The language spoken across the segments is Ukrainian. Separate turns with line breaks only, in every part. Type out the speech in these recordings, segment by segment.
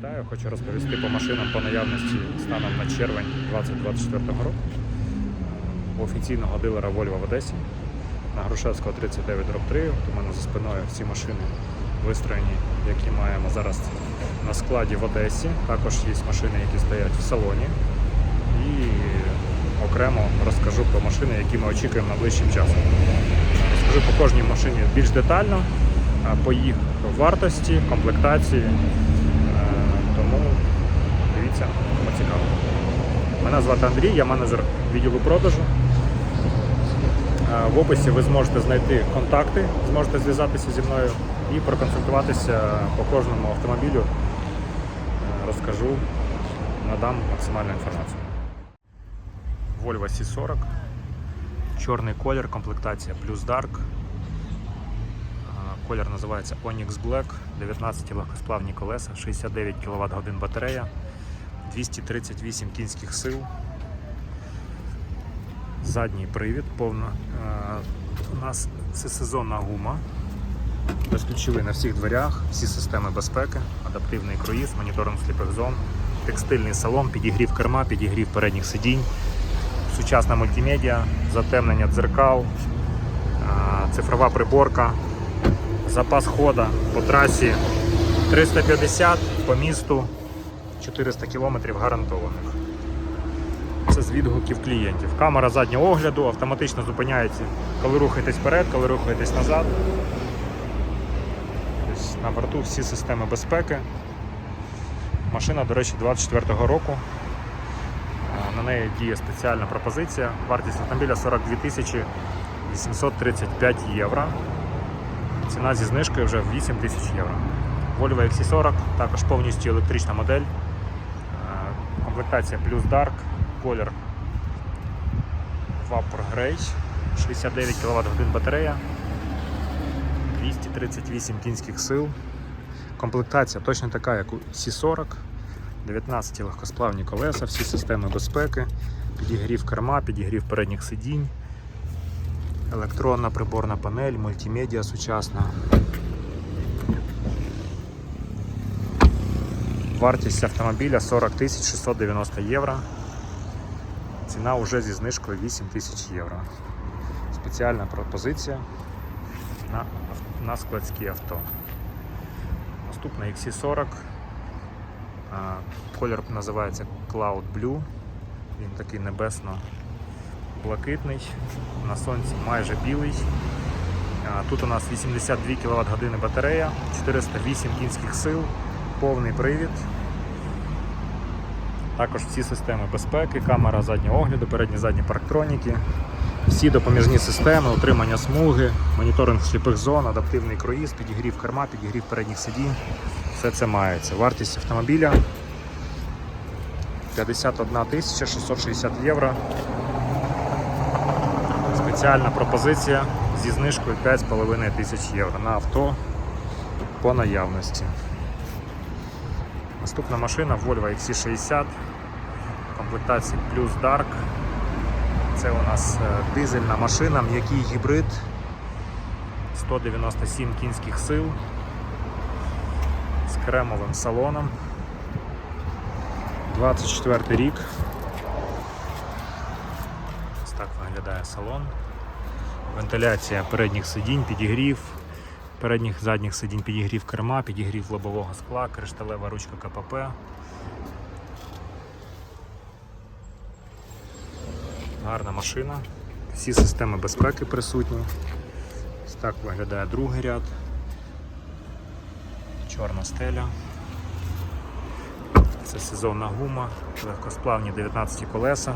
Вітаю, хочу розповісти по машинам по наявності станом на червень 2024 року у офіційного дилера Volvo в Одесі на Грушевського 39 3. У мене за спиною всі машини вистроєні, які маємо зараз на складі в Одесі. Також є машини, які стоять в салоні. І окремо розкажу про машини, які ми очікуємо найближчим часом. Розкажу по кожній машині більш детально, по їх вартості, комплектації. Тому дивіться, кому цікаво. Мене звати Андрій, я менеджер відділу продажу. Е, В описі ви зможете знайти контакти, зможете зв'язатися зі мною і проконсультуватися по кожному автомобілю. Е, Розкажу, надам максимальну інформацію. Volvo C40, чорний колір, комплектація Plus Dark. Колір називається Onyx Black, 19 легкосплавні колеса, 69 кВт годин батарея, 238 кінських сил. Задній привід, повна. Е, У нас це сезонна гума. Безключовий на всіх дверях, всі системи безпеки, адаптивний круїз, моніторинг сліпих зон, текстильний салон, підігрів керма, підігрів передніх сидінь, сучасна мультимедіа, затемнення дзеркал, е, цифрова приборка, запас хода по трасі 350 по місту 400 км гарантованих. Це з відгуків клієнтів. Камера заднього огляду автоматично зупиняється, коли рухаєтесь вперед, коли рухаєтесь назад. Тобто на борту всі системи безпеки. Машина, до речі, 24-го року. На неї діє спеціальна пропозиція. Вартість автомобіля 42 тисячі 835 євро. Ціна зі знижкою вже в 8 тисяч євро. Volvo XC40, також повністю електрична модель. Е, Комплектація Plus Dark, колір Vapor Grey, 69 кВт батарея, 238 кінських сил. Комплектація точно така, як у C40, 19 легкосплавні колеса, всі системи безпеки, підігрів керма, підігрів передніх сидінь, електронна приборна панель, мультимедіа сучасна. Вартість автомобіля 40 690 євро. Ціна вже зі знижкою 8 тисяч євро. Спеціальна пропозиція на, на складські авто. Наступна XC40. Колір називається Cloud Blue. Він такий небесно-блакитний. На сонці майже білий. Тут у нас 82 кВт години батарея, 408 кінських сил, повний привід. Також всі системи безпеки, камера заднього огляду, передні задні парктроніки, всі допоміжні системи, утримання смуги, моніторинг сліпих зон, адаптивний круїз, підігрів керма, підігрів передніх сидінь. Все це мається. Вартість автомобіля 51 тисяча 660 євро. Спеціальна пропозиція зі знижкою 5,5 тисяч євро на авто по наявності. Наступна машина Volvo XC60 комплектації Plus Dark. Це у нас е, дизельна машина, м'який гібрид, 197 кінських сил з кремовим салоном. 24 рік. Ось так виглядає салон. Вентиляція передніх сидінь, підігрів, передніх задніх сидінь, підігрів керма, підігрів лобового скла, кришталева ручка КПП. Гарна машина. Всі системи безпеки присутні. Ось так виглядає другий ряд. Чорна стеля. Це сезонна гума, легкосплавні 19 колеса,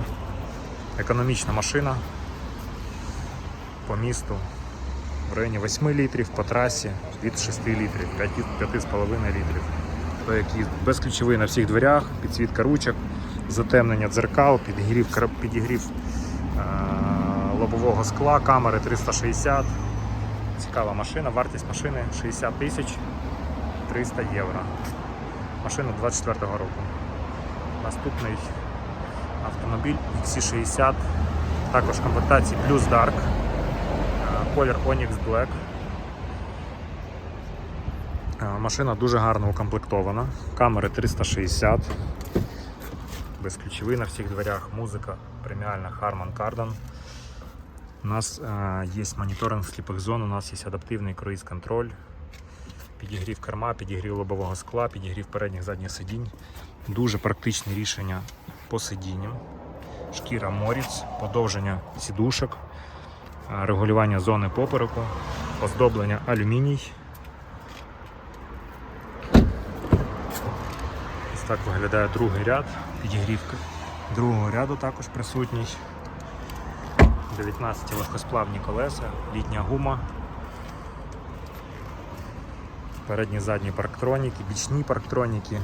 економічна машина по місту в районі 8 літрів, по трасі від 6 літрів, 5,5 літрів. То які безключовий на всіх дверях, підсвітка ручок, затемнення дзеркал, підігрів, підігрів е- лобового скла, камери 360. Цікава машина, вартість машини 60 тисяч 300 євро. Машина 24-го року. Наступний автомобіль XC60, також комплектації Plus Dark, колір Onyx Black. Е, Машина дуже гарно укомплектована. Камери 360. Безключовий на всіх дверях. Музика преміальна Harman Kardon. У нас е, є моніторинг сліпих зон, у нас є адаптивний круїз-контроль, підігрів керма, підігрів лобового скла, підігрів передніх задніх сидінь. Дуже практичне рішення по сидінням. Шкіра моріць, подовження сідушок, регулювання зони попереку, оздоблення алюміній. Ось так виглядає другий ряд, підігрівка другого ряду також присутній. 19 легкосплавні колеса, літня гума, передні задні парктроніки, бічні парктроніки,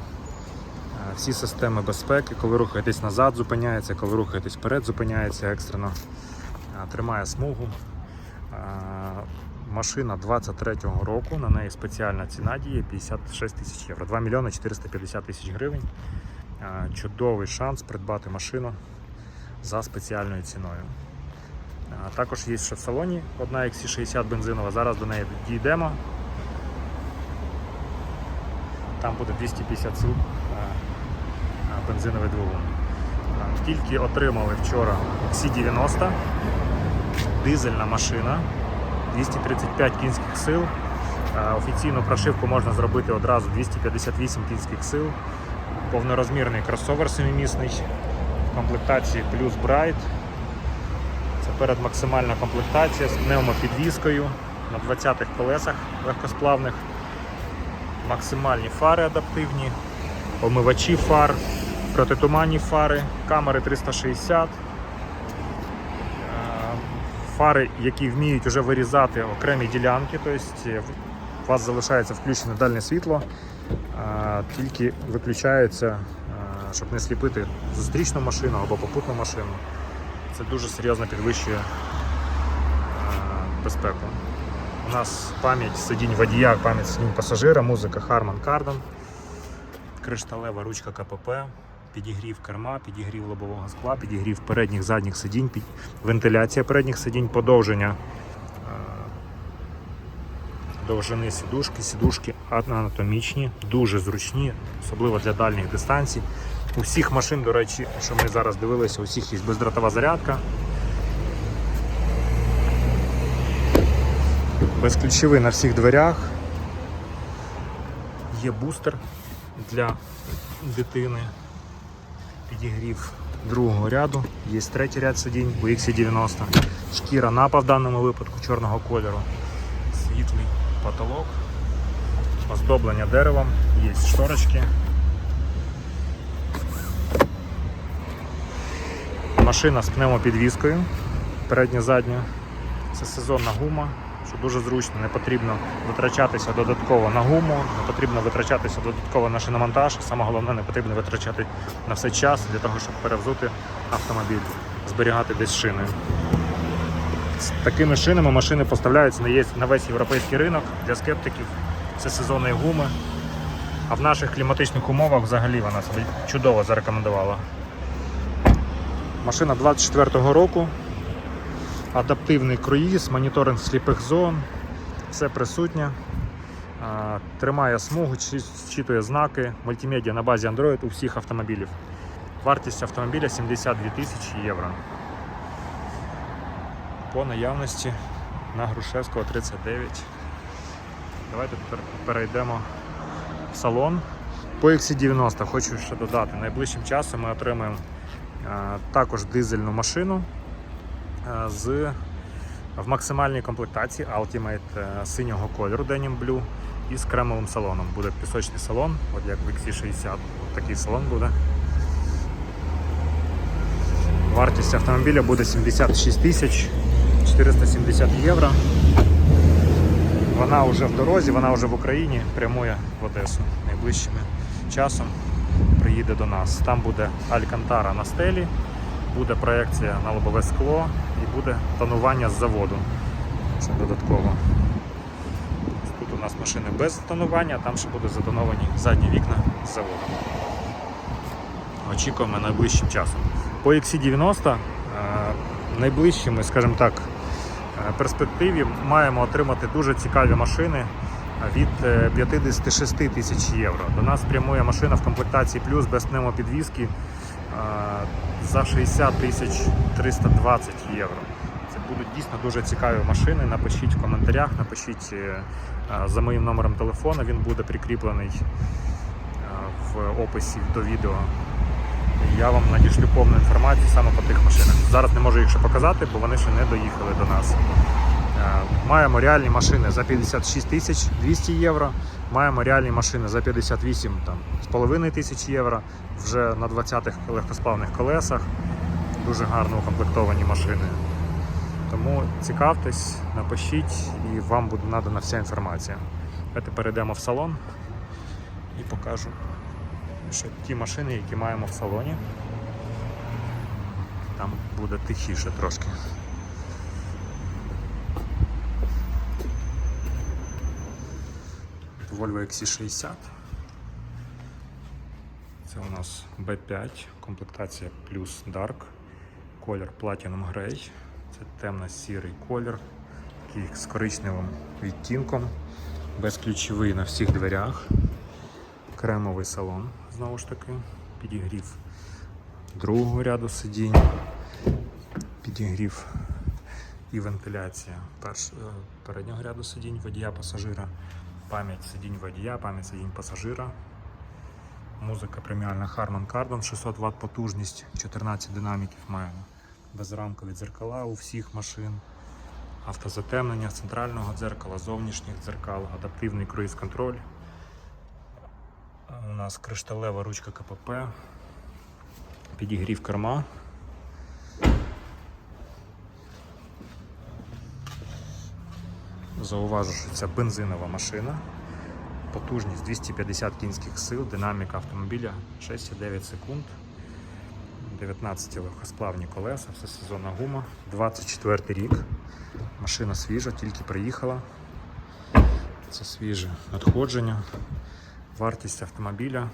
всі системи безпеки, коли рухаєтесь назад, зупиняється, коли рухаєтесь вперед, зупиняється. Екстрено, тримає смугу. Е, Машина 23-го року, на неї спеціальна ціна діє 56 тисяч євро, 2 мільйони 450 тисяч гривень. Е, Чудовий шанс придбати машину за спеціальною ціною. Також є ще в салоні одна XC60 бензинова. Зараз до неї дійдемо. Там буде 250 сил бензиновий двигун. Тільки отримали вчора XC90, дизельна машина, 235 кінських сил. Офіційну прошивку можна зробити одразу 258 кінських сил. Повнорозмірний кросовер семимісний в комплектації плюс Bright. Це передмаксимальна комплектація з пневмопідвіскою на 20-х колесах легкосплавних. Максимальні фари адаптивні, омивачі фар, протитуманні фари, камери 360, е, фари, які вміють вже вирізати окремі ділянки, тобто у вас залишається включене дальне світло, е, тільки виключається, е, щоб не сліпити зустрічну машину або попутну машину. Це дуже серйозно підвищує безпеку. У нас пам'ять сидінь водія, пам'ять сидінь пасажира, музика Harman Kardon, кришталева ручка КПП, підігрів керма, підігрів лобового скла, підігрів передніх задніх сидінь, під- вентиляція передніх сидінь, подовження е, довжини сідушки, сідушки анатомічні, дуже зручні, особливо для дальніх дистанцій. У всіх машин, до речі, що ми зараз дивилися, у всіх є бездротова зарядка. Безключовий на всіх дверях. Є бустер для дитини. Підігрів другого ряду. Є третій ряд сидінь у XC90. Шкіра напа в даному випадку чорного кольору. Світлий потолок. Оздоблення деревом, є шторочки. Машина з пневмопідвіскою, передня задня. Це сезонна гума, що дуже зручно, не потрібно витрачатися додатково на гуму, не потрібно витрачатися додатково на шиномонтаж. Саме головне, не потрібно витрачати на все час для того, щоб перевзути автомобіль, зберігати десь шини. З такими шинами машини поставляються на весь європейський ринок для скептиків. Це сезонні гуми. А в наших кліматичних умовах взагалі вона себе чудово зарекомендувала. Машина 24-го року. Адаптивний круїз, моніторинг сліпих зон, все присутнє. Тримає смугу, зчитує знаки, мультимедіа на базі Android у всіх автомобілів. Вартість автомобіля 72 тисячі євро. По наявності на Грушевського 39. Давайте тепер перейдемо в салон. По XC90 хочу ще додати. Найближчим часом ми отримаємо також дизельну машину з в максимальній комплектації Ultimate е, синього кольору Denim Blue і з кремовим салоном. Буде пісочний салон, от як в XC60. От такий салон буде. Вартість автомобіля буде 76 тисяч 470 євро. Вона вже в дорозі, вона вже в Україні, прямує в Одесу. Найближчим часом приїде до нас. Там буде алькантара на стелі, буде проекція на лобове скло і буде тонування з заводу. Це додатково. Тут у нас машини без тонування, а там ще будуть затоновані задні вікна з заводу. Очікуємо найближчим часом. По XC90 е, найближчими, скажімо так, е, перспективі маємо отримати дуже цікаві машини від е, 56 тисяч євро. До нас прямує машина в комплектації плюс без пневмопідвізки е, за 60 тисяч 320 євро. Це будуть дійсно дуже цікаві машини. Напишіть в коментарях, напишіть е, е, за моїм номером телефону, він буде прикріплений е, в описі до відео. Я вам надішлю повну інформацію саме по тих машинах. Зараз не можу їх ще показати, бо вони ще не доїхали до нас. Маємо реальні машини за 56 тисяч 200 євро. Маємо реальні машини за 58 там, з половиною тисяч євро вже на 20-х легкосплавних колесах. Дуже гарно укомплектовані машини. Тому цікавтесь, напишіть і вам буде надана вся інформація. Давайте перейдемо в салон і покажу ще ті машини, які маємо в салоні. Там буде тихіше трошки. Volvo XC60. Це у нас B5, комплектація плюс Dark, колір Platinum Grey. Це темно-сірий колір, з коричневим відтінком, безключовий на всіх дверях, кремовий салон, знову ж таки, підігрів другого ряду сидінь, підігрів і вентиляція е, переднього ряду сидінь водія пасажира, пам'ять сидінь водія, пам'ять сидінь пасажира. Музика преміальна Harman Kardon, 600 Вт потужність, 14 динаміків маємо. Безрамкові дзеркала у всіх машин, автозатемнення центрального дзеркала, зовнішніх дзеркал, адаптивний круїз-контроль. У нас кришталева ручка КПП, підігрів керма. Зауважу, що це бензинова машина. Потужність 250 кінських сил, динаміка автомобіля 6,9 секунд. 19 легкосплавні колеса, все сезонна гума, 24 рік. Машина свіжа, тільки приїхала. Це свіже надходження. Вартість автомобіля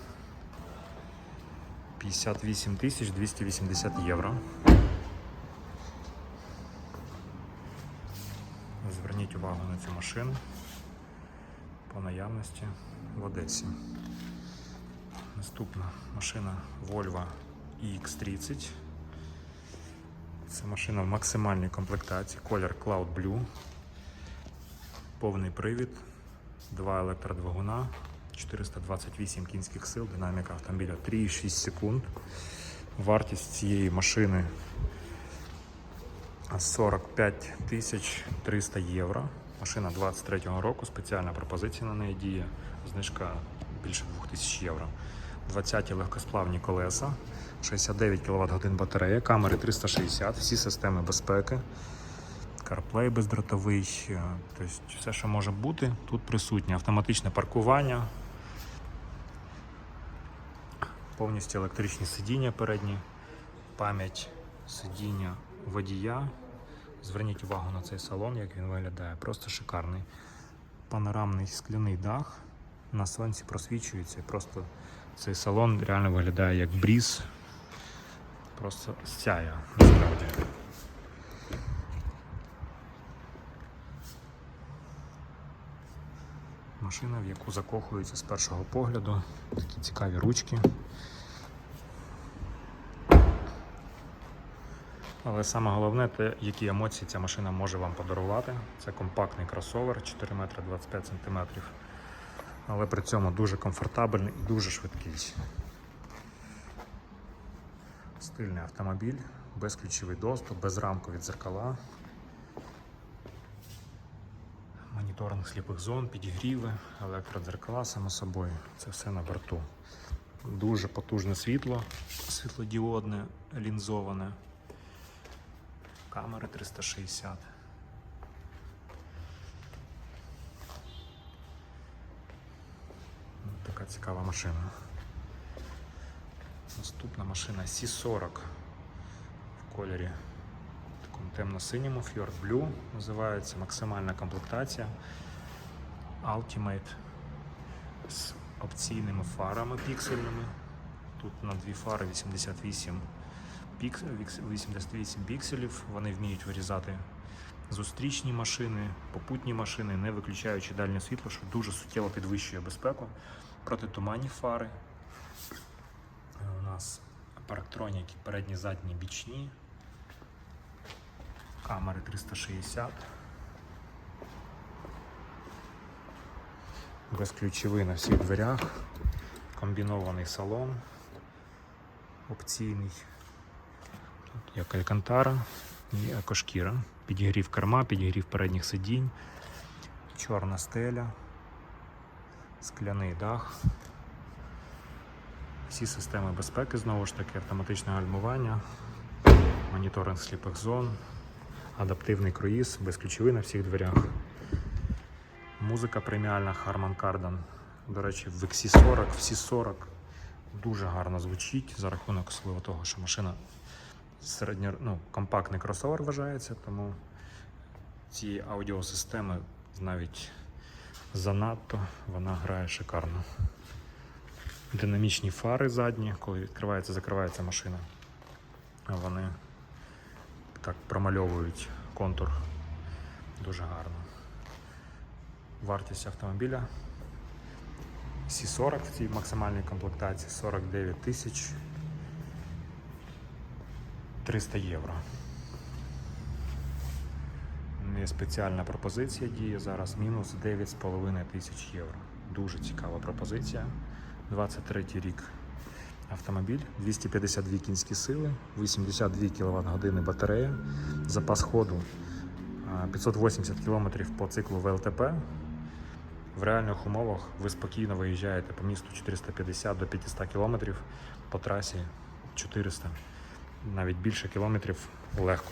58 280 євро. Зверніть увагу на цю машину по наявності в Одесі. Наступна машина Volvo EX30. Це машина в максимальній комплектації, колір Cloud Blue, повний привід, два електродвигуна, 428 кінських сил, динаміка автомобіля 3,6 секунд. Вартість цієї машини 45 300 євро. Машина 23-го року, спеціальна пропозиція на неї діє, знижка більше 2000 євро. 20 легкосплавні колеса, 69 кВт годин батарея, камери 360, всі системи безпеки, CarPlay бездротовий, е, тобто все, що може бути, тут присутнє. Автоматичне паркування, повністю електричні сидіння передні, пам'ять сидіння водія. Зверніть увагу на цей салон, як він виглядає. Просто шикарний. Панорамний скляний дах. На сонці просвічується. Просто цей салон реально виглядає як бріз. Просто сяє насправді. Машина, в яку закохуються з першого погляду. Такі цікаві ручки. Але саме головне те, які емоції ця машина може вам подарувати. Це компактний кросовер 4 метри 25 сантиметрів. Але при цьому дуже комфортабельний і дуже швидкий. Стильний автомобіль, безключовий доступ, безрамкові дзеркала. Моніторинг сліпих зон, підігріви, електродзеркала, само собою. Це все на борту. Дуже потужне світло, світлодіодне, лінзоване камери 360. Така цікава машина. Наступна машина C40 в кольорі такому темно-синьому Fjord Blue називається максимальна комплектація Ultimate з опційними фарами піксельними. Тут на дві фари 88 пікс- вікс- 88 пікселів. Вони вміють вирізати зустрічні машини, попутні машини, не виключаючи дальнє світло, що дуже суттєво підвищує безпеку. Протитуманні фари. Е, У нас парктроніки передні, задні, бічні. Камери 360. Безключовий на всіх дверях. Комбінований салон. Опційний. Як алькантара і екошкіра. Підігрів керма, підігрів передніх сидінь, чорна стеля, скляний дах. Всі системи безпеки, знову ж таки, автоматичне гальмування, моніторинг сліпих зон, адаптивний круїз, безключовий на всіх дверях. Музика преміальна Harman Kardon. До речі, в XC40, в C40 дуже гарно звучить за рахунок особливо того, що машина середньо, ну, компактний кросовер вважається, тому ці аудіосистеми навіть занадто вона грає шикарно. Динамічні фари задні, коли відкривається, закривається машина. Вони так промальовують контур дуже гарно. Вартість автомобіля C40 в цій максимальній комплектації 49 тисяч 300 євро. Є спеціальна пропозиція діє зараз мінус 9,5 тисяч євро. Дуже цікава пропозиція. 23 рік автомобіль, 252 кінські сили, 82 кВт години батарея, запас ходу 580 км по циклу ВЛТП. В реальних умовах ви спокійно виїжджаєте по місту 450 до 500 км, по трасі 400, навіть більше кілометрів легко.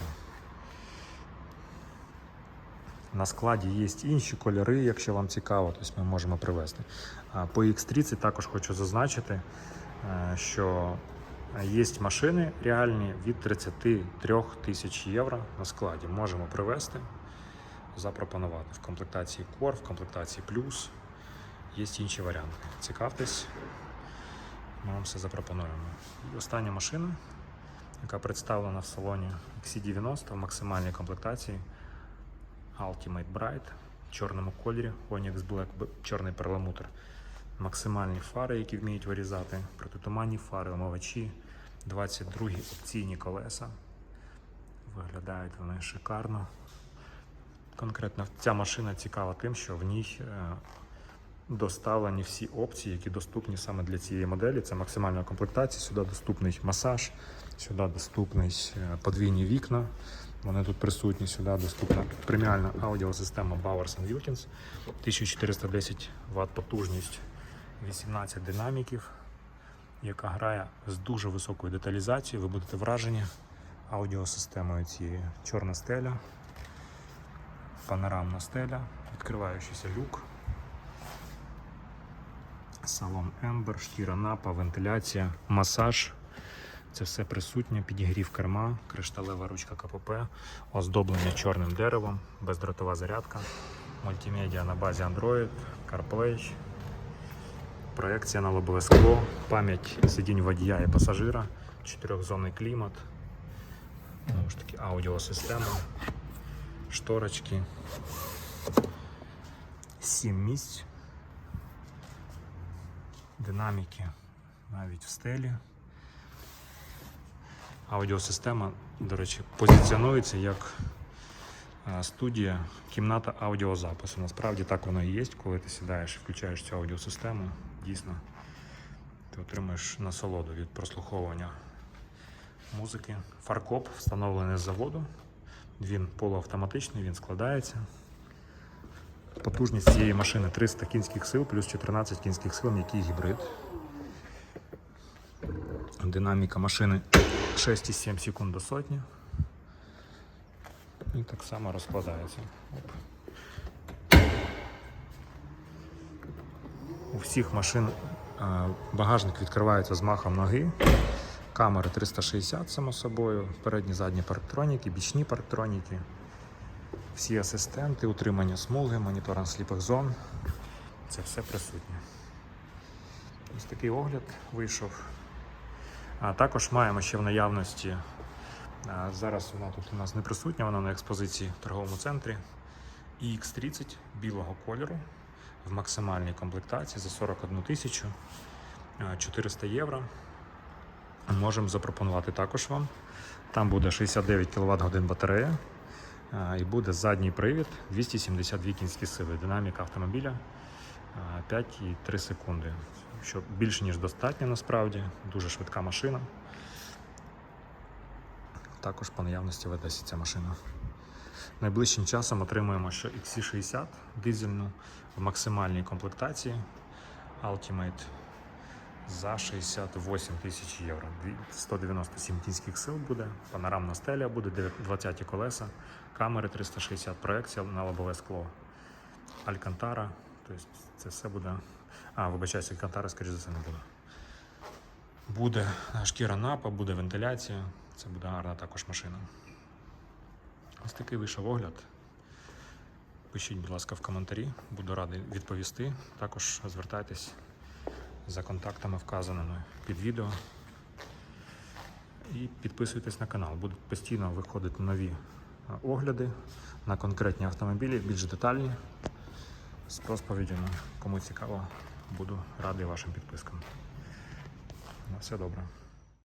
На складі є інші кольори, якщо вам цікаво, тобто ми можемо привезти. По X30 також хочу зазначити, е, що є машини реальні від 33 тисяч євро на складі. Можемо привезти, запропонувати в комплектації Core, в комплектації Plus. Є інші варіанти. Цікавтесь, ми вам все запропонуємо. І остання машина, яка представлена в салоні XC90 в максимальній комплектації. Ultimate Bright в чорному кольорі, Onyx Black, чорний перламутр. Максимальні фари, які вміють вирізати, протитуманні фари, омивачі, 22 опційні колеса. Виглядають вони шикарно. Конкретно ця машина цікава тим, що в ній е, доставлені всі опції, які доступні саме для цієї моделі. Це максимальна комплектація. Сюди доступний масаж, сюди доступний е, подвійні вікна. Вони тут присутні, сюди доступна преміальна аудіосистема Bowers Wilkins, 1410 Вт потужність, 18 динаміків, яка грає з дуже високою деталізацією. Ви будете вражені аудіосистемою цієї чорна стеля, панорамна стеля, відкриваючийся люк, салон Ember, шкіра напа, вентиляція, масаж. Це все присутнє, підігрів керма, кришталева ручка КПП, оздоблення чорним деревом, бездротова зарядка, мультимедіа на базі Android, CarPlay, проекція на лобове скло, пам'ять сидінь водія і пасажира, чотирьохзонний клімат, знову ж таки аудіосистема, шторочки, 7 місць, динаміки навіть в стелі. Аудіосистема, до речі, позиціонується як е, студія, кімната аудіозапису. Насправді так воно і є, коли ти сідаєш і включаєш цю аудіосистему. Дійсно, ти отримуєш насолоду від прослуховування музики. Фаркоп встановлений з заводу. Він полуавтоматичний, він складається. Потужність цієї машини 300 кінських сил плюс 14 кінських сил, м'який гібрид. Динаміка машини 6,7 секунд до сотні. І так само розкладається. Оп. У всіх машин е, багажник відкривається з махом ноги. Камери 360, само собою, передні задні парктроніки, бічні парктроніки, всі асистенти, утримання смуги, моніторинг сліпих зон. Це все присутнє. Ось такий огляд вийшов. А також маємо ще в наявності А Зараз вона тут у нас не присутня, вона на експозиції в торговому центрі. iX30 білого кольору в максимальній комплектації за 41 тисячу 400 євро. Можемо запропонувати також вам. Там буде 69 кВт годин батарея і буде задній привід 272 кінські сили. Динаміка автомобіля 5,3 секунди. Що більше ніж достатньо насправді. Дуже швидка машина. Також по наявності в Одесі ця машина. Найближчим часом отримуємо ще XC60 дизельну в максимальній комплектації Ultimate за 68 тисяч євро. 197 кінських сил буде, панорамна стеля буде, 20 колеса, камери 360, проекція на лобове скло, Алькантара. Тобто це все буде. А, вибачаюсь, Алькантара, скоріш за все, не буде. Буде шкіра напа, буде вентиляція. Це буде гарна також машина. Ось такий вийшов огляд. Пишіть, будь ласка, в коментарі, буду радий відповісти. Також звертайтесь за контактами, вказаними під відео. І підписуйтесь на канал. Будуть постійно виходити нові огляди на конкретні автомобілі, більш детальні. З розповідями. Кому цікаво, буду радий вашим підпискам. На все добре.